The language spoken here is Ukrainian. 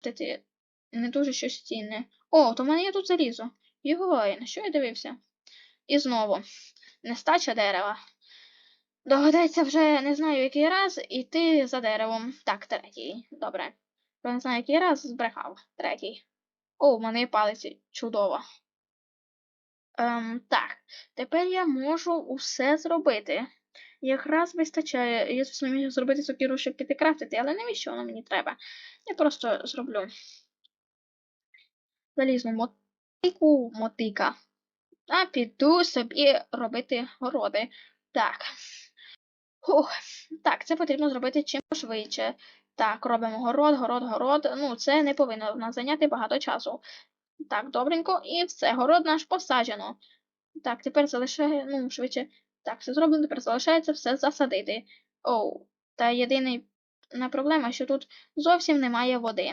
ти не дуже щось цінне. О, то в мене є тут залізо. Йой, на що я дивився? І знову. Нестача дерева. Доведеться вже не знаю який раз іти за деревом. Так, третій. Добре. Вже не знаю який раз збрехав. Третій. О, в мене палиці. Чудово. Ем, так, тепер я можу усе зробити. Якраз вистачає. Я, звісно, міг зробити сокиру, щоб піти крафтити, але навіщо воно мені треба? Я просто зроблю. Залізну мотику, мотика. А піду собі робити городи. Так. Фух. Так, це потрібно зробити чим швидше. Так, робимо город, город, город. Ну, це не повинно в нас зайняти багато часу. Так, добренько, і все, город наш посаджено. Так, тепер залишає, ну, швидше. Так, все зроблено, тепер залишається все засадити. Оу, та єдина проблема, що тут зовсім немає води.